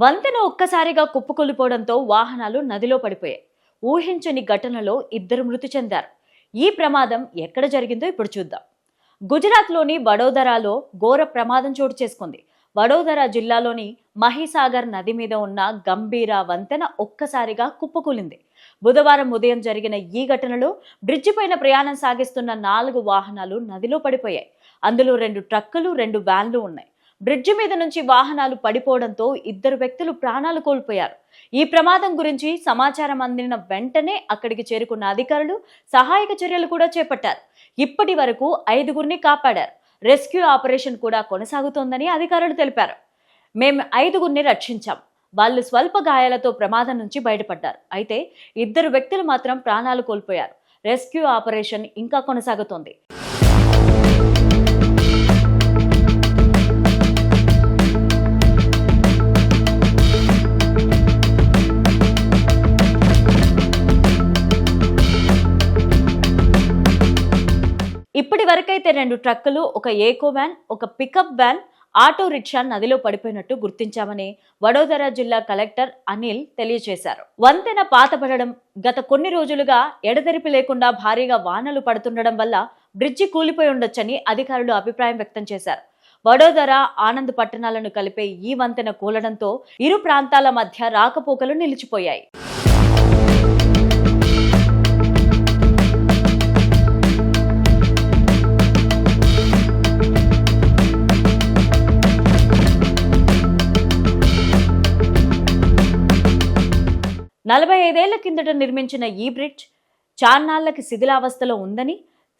వంతెన ఒక్కసారిగా కుప్పకూలిపోవడంతో వాహనాలు నదిలో పడిపోయాయి. ఊహించని ఘటనలో ఇద్దరు మృతి చెందారు. ఈ ప్రమాదం ఎక్కడ జరిగిందో ఇప్పుడు చూద్దాం. గుజరాత్లోని వడోదరాలో ఘోర ప్రమాదం చోటు చేసుకుంది. వడోదరా జిల్లాలోని మహిసాగర్ నది మీద ఉన్న గంభీర వంతెన ఒక్కసారిగా కుప్పకూలింది బుధవారం ఉదయం జరిగిన ఈ ఘటనలో బ్రిడ్జి పైన ప్రయాణం సాగిస్తున్న నాలుగు వాహనాలు నదిలో పడిపోయాయి. అందులో రెండు ట్రక్కులు రెండు వ్యాన్లు ఉన్నాయి. బ్రిడ్జి మీద నుంచి వాహనాలు పడిపోవడంతో ఇద్దరు వ్యక్తులు ప్రాణాలు కోల్పోయారు. ఈ ప్రమాదం గురించి సమాచారం అందిన వెంటనే అక్కడికి చేరుకున్న అధికారులు సహాయక చర్యలు కూడా చేపట్టారు. ఇప్పటి వరకు ఐదుగురిని కాపాడారు. రెస్క్యూ ఆపరేషన్ కూడా కొనసాగుతోందని అధికారులు తెలిపారు. మేము ఐదుగురిని రక్షించాం. వాళ్ళు స్వల్ప గాయాలతో ప్రమాదం నుంచి బయటపడ్డారు. అయితే ఇద్దరు వ్యక్తులు మాత్రం ప్రాణాలు కోల్పోయారు. రెస్క్యూ ఆపరేషన్ ఇంకా కొనసాగుతోంది. ఇప్పటి వరకైతే రెండు ట్రక్కులు ఒక ఏకో వ్యాన్ ఒక పికప్ వ్యాన్ ఆటో రిక్షా నదిలో పడిపోయినట్టు గుర్తించామని వడోదర జిల్లా కలెక్టర్ అనిల్ తెలియజేశారు. వంతెన పాతపడడం గత కొన్ని రోజులుగా ఎడతెరిపి లేకుండా భారీగా వానలు పడుతుండడం వల్ల బ్రిడ్జి కూలిపోయి ఉండొచ్చని అధికారులు అభిప్రాయం వ్యక్తం చేశారు. వడోదర ఆనంద్ పట్టణాలను కలిపే ఈ వంతెన కూలడంతో ఇరు ప్రాంతాల మధ్య రాకపోకలు నిలిచిపోయాయి. నలభై ఐదేళ్ళ కిందట నిర్మించిన ఈ బ్రిడ్జ్ చాన్నాళ్ళకి శిథిలావస్థలో ఉందని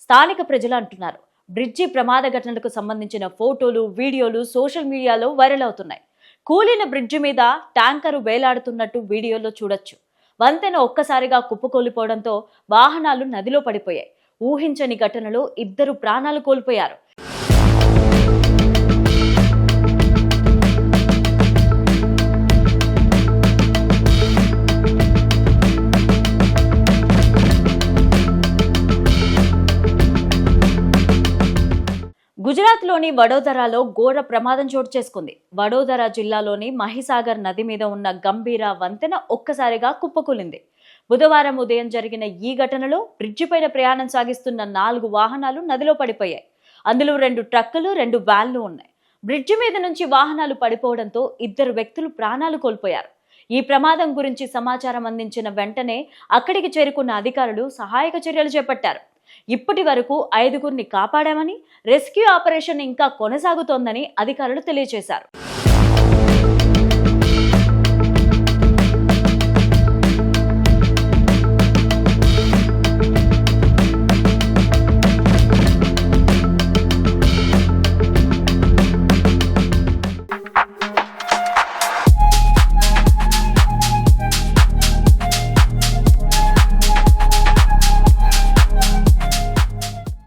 స్థానిక ప్రజలు అంటున్నారు. బ్రిడ్జి ప్రమాద ఘటనలకు సంబంధించిన ఫోటోలు వీడియోలు సోషల్ మీడియాలో వైరల్ అవుతున్నాయి. కూలిన బ్రిడ్జి మీద ట్యాంకరు వేలాడుతున్నట్టు వీడియోలో చూడొచ్చు. వంతెన ఒక్కసారిగా కుప్పకూలిపోవడంతో వాహనాలు నదిలో పడిపోయాయి. ఊహించని ఘటనలో ఇద్దరు ప్రాణాలు కోల్పోయారు. గుజరాత్లోని వడోదరాలో ఘోర ప్రమాదం చోటు చేసుకుంది. వడోదరా జిల్లాలోని మహిసాగర్ నది మీద ఉన్న గంభీర వంతెన ఒక్కసారిగా కుప్పకూలింది. బుధవారం ఉదయం జరిగిన ఈ ఘటనలో బ్రిడ్జి పైన ప్రయాణం సాగిస్తున్న నాలుగు వాహనాలు నదిలో పడిపోయాయి. అందులో రెండు ట్రక్కులు రెండు వ్యాన్లు ఉన్నాయి. బ్రిడ్జి మీద నుంచి వాహనాలు పడిపోవడంతో ఇద్దరు వ్యక్తులు ప్రాణాలు కోల్పోయారు. ఈ ప్రమాదం గురించి సమాచారం అందించిన వెంటనే అక్కడికి చేరుకున్న అధికారులు సహాయక చర్యలు చేపట్టారు. ఇప్పటి వరకు ఐదుగురిని కాపాడామని రెస్క్యూ ఆపరేషన్ ఇంకా కొనసాగుతోందని అధికారులు తెలియజేశారు.